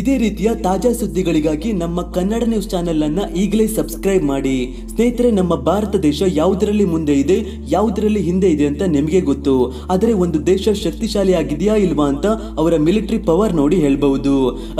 ಇದೇ ರೀತಿಯ ತಾಜಾ ಸುದ್ದಿಗಳಿಗಾಗಿ ನಮ್ಮ ಕನ್ನಡ ನ್ಯೂಸ್ ಚಾನೆಲ್ ಅನ್ನ ಈಗಲೇ ಸಬ್ಸ್ಕ್ರೈಬ್ ಮಾಡಿ. ಸ್ನೇಹಿತರೆ, ನಮ್ಮ ಭಾರತ ದೇಶ ಯಾವುದರಲ್ಲಿ ಮುಂದೆ ಇದೆ, ಯಾವುದರಲ್ಲಿ ಹಿಂದೆ ಇದೆ ಅಂತ ನಿಮಗೆ ಗೊತ್ತು. ಆದರೆ ಒಂದು ದೇಶ ಶಕ್ತಿಶಾಲಿ ಆಗಿದೆಯಾ ಇಲ್ವಾ ಅಂತ ಅವರ ಮಿಲಿಟರಿ ಪವರ್ ನೋಡಿ ಹೇಳಬಹುದು.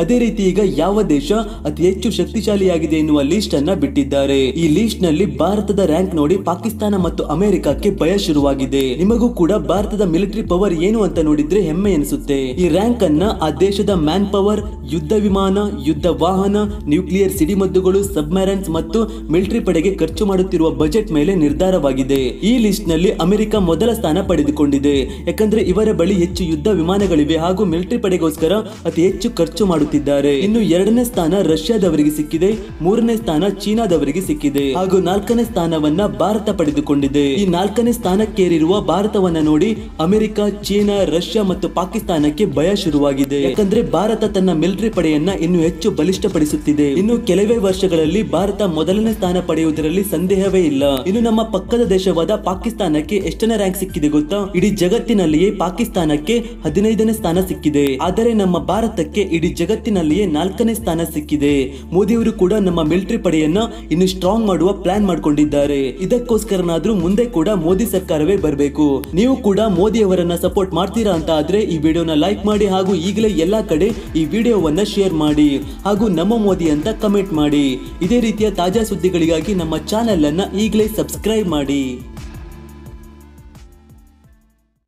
ಅದೇ ರೀತಿ ಈಗ ಯಾವ ದೇಶ ಅತಿ ಹೆಚ್ಚು ಶಕ್ತಿಶಾಲಿಯಾಗಿದೆ ಎನ್ನುವ ಲಿಸ್ಟ್ ಅನ್ನ ಬಿಟ್ಟಿದ್ದಾರೆ. ಈ ಲಿಸ್ಟ್ನಲ್ಲಿ ಭಾರತದ ರ್ಯಾಂಕ್ ನೋಡಿ ಪಾಕಿಸ್ತಾನ ಮತ್ತು ಅಮೆರಿಕಕ್ಕೆ ಭಯ ಶುರುವಾಗಿದೆ. ನಿಮಗೂ ಕೂಡ ಭಾರತದ ಮಿಲಿಟರಿ ಪವರ್ ಏನು ಅಂತ ನೋಡಿದ್ರೆ ಹೆಮ್ಮೆ ಅನಿಸುತ್ತೆ ಈ ರ್ಯಾಂಕ್ ಅನ್ನ ಆ ದೇಶದ ಮ್ಯಾನ್ ಪವರ್ ವಿಮಾನ, ಯುದ್ಧ ವಾಹನ, ನ್ಯೂಕ್ಲಿಯರ್ ಸಿಡಿಮದ್ದುಗಳು, ಸಬ್ಮರೈನ್ಸ್ ಮತ್ತು ಮಿಲಿಟರಿ ಪಡೆಗೆ ಖರ್ಚು ಮಾಡುತ್ತಿರುವ ಬಜೆಟ್ ಮೇಲೆ ನಿರ್ಧಾರವಾಗಿದೆ. ಈ ಲಿಸ್ಟ್ನಲ್ಲಿ ಅಮೆರಿಕ ಮೊದಲ ಸ್ಥಾನ ಪಡೆದುಕೊಂಡಿದೆ. ಯಾಕಂದ್ರೆ ಇವರ ಬಳಿ ಹೆಚ್ಚು ಯುದ್ಧ ವಿಮಾನಗಳಿವೆ ಹಾಗೂ ಮಿಲಿಟರಿ ಪಡೆಗೋಸ್ಕರ ಅತಿ ಹೆಚ್ಚು ಖರ್ಚು ಮಾಡುತ್ತಿದ್ದಾರೆ. ಇನ್ನು ಎರಡನೇ ಸ್ಥಾನ ರಷ್ಯಾದವರಿಗೆ ಸಿಕ್ಕಿದೆ. ಮೂರನೇ ಸ್ಥಾನ ಚೀನಾದವರಿಗೆ ಸಿಕ್ಕಿದೆ. ಹಾಗೂ ನಾಲ್ಕನೇ ಸ್ಥಾನವನ್ನ ಭಾರತ ಪಡೆದುಕೊಂಡಿದೆ. ಈ ನಾಲ್ಕನೇ ಸ್ಥಾನಕ್ಕೇರಿರುವ ಭಾರತವನ್ನ ನೋಡಿ ಅಮೆರಿಕ, ಚೀನಾ, ರಷ್ಯಾ ಮತ್ತು ಪಾಕಿಸ್ತಾನಕ್ಕೆ ಭಯ ಶುರುವಾಗಿದೆ. ಯಾಕಂದ್ರೆ ಭಾರತ ತನ್ನ ಮಿಲಿಟರಿ ಪಡೆಯನ್ನ ಇನ್ನು ಹೆಚ್ಚು ಬಲಿಷ್ಠಪಡಿಸುತ್ತಿದೆ. ಇನ್ನು ಕೆಲವೇ ವರ್ಷಗಳಲ್ಲಿ ಭಾರತ ಮೊದಲನೇ ಸ್ಥಾನ ಪಡೆಯುವುದರಲ್ಲಿ ಸಂದೇಹವೇ ಇಲ್ಲ. ಇನ್ನು ನಮ್ಮ ಪಕ್ಕದ ದೇಶವಾದ ಪಾಕಿಸ್ತಾನಕ್ಕೆ ಎಷ್ಟನೇ ರ್ಯಾಂಕ್ ಸಿಕ್ಕಿದೆ ಗೊತ್ತಾ? ಇಡೀ ಜಗತ್ತಿನಲ್ಲಿಯೇ ಪಾಕಿಸ್ತಾನಕ್ಕೆ ಹದಿನೈದನೇ ಸ್ಥಾನ ಸಿಕ್ಕಿದೆ. ಆದರೆ ನಮ್ಮ ಭಾರತಕ್ಕೆ ಇಡೀ ಜಗತ್ತಿನಲ್ಲಿಯೇ ನಾಲ್ಕನೇ ಸ್ಥಾನ ಸಿಕ್ಕಿದೆ. ಮೋದಿಯವರು ಕೂಡ ನಮ್ಮ ಮಿಲಿಟರಿ ಪಡೆಯನ್ನ ಇನ್ನು ಸ್ಟ್ರಾಂಗ್ ಮಾಡುವ ಪ್ಲಾನ್ ಮಾಡಿಕೊಂಡಿದ್ದಾರೆ. ಇದಕ್ಕೋಸ್ಕರನಾದ್ರೂ ಮುಂದೆ ಕೂಡ ಮೋದಿ ಸರ್ಕಾರವೇ ಬರಬೇಕು. ನೀವು ಕೂಡ ಮೋದಿ ಅವರನ್ನ ಸಪೋರ್ಟ್ ಮಾಡ್ತೀರಾ ಅಂತ ಆದ್ರೆ ಈ ವಿಡಿಯೋನ ಲೈಕ್ ಮಾಡಿ ಹಾಗೂ ಈಗಲೇ ಎಲ್ಲಾ ಕಡೆ ಈ ವಿಡಿಯೋವನ್ನ ಶೇರ್ ಮಾಡಿ ಹಾಗೂ ನಮ್ಮ ಮೋದಿ ಅಂತ ಕಮೆಂಟ್ ಮಾಡಿ. ಇದೇ ರೀತಿಯ ತಾಜಾ ಸುದ್ದಿಗಳಿಗಾಗಿ ನಮ್ಮ ಚಾನೆಲ್ ಅನ್ನ ಈಗಲೇ ಸಬ್ಸ್ಕ್ರೈಬ್ ಮಾಡಿ.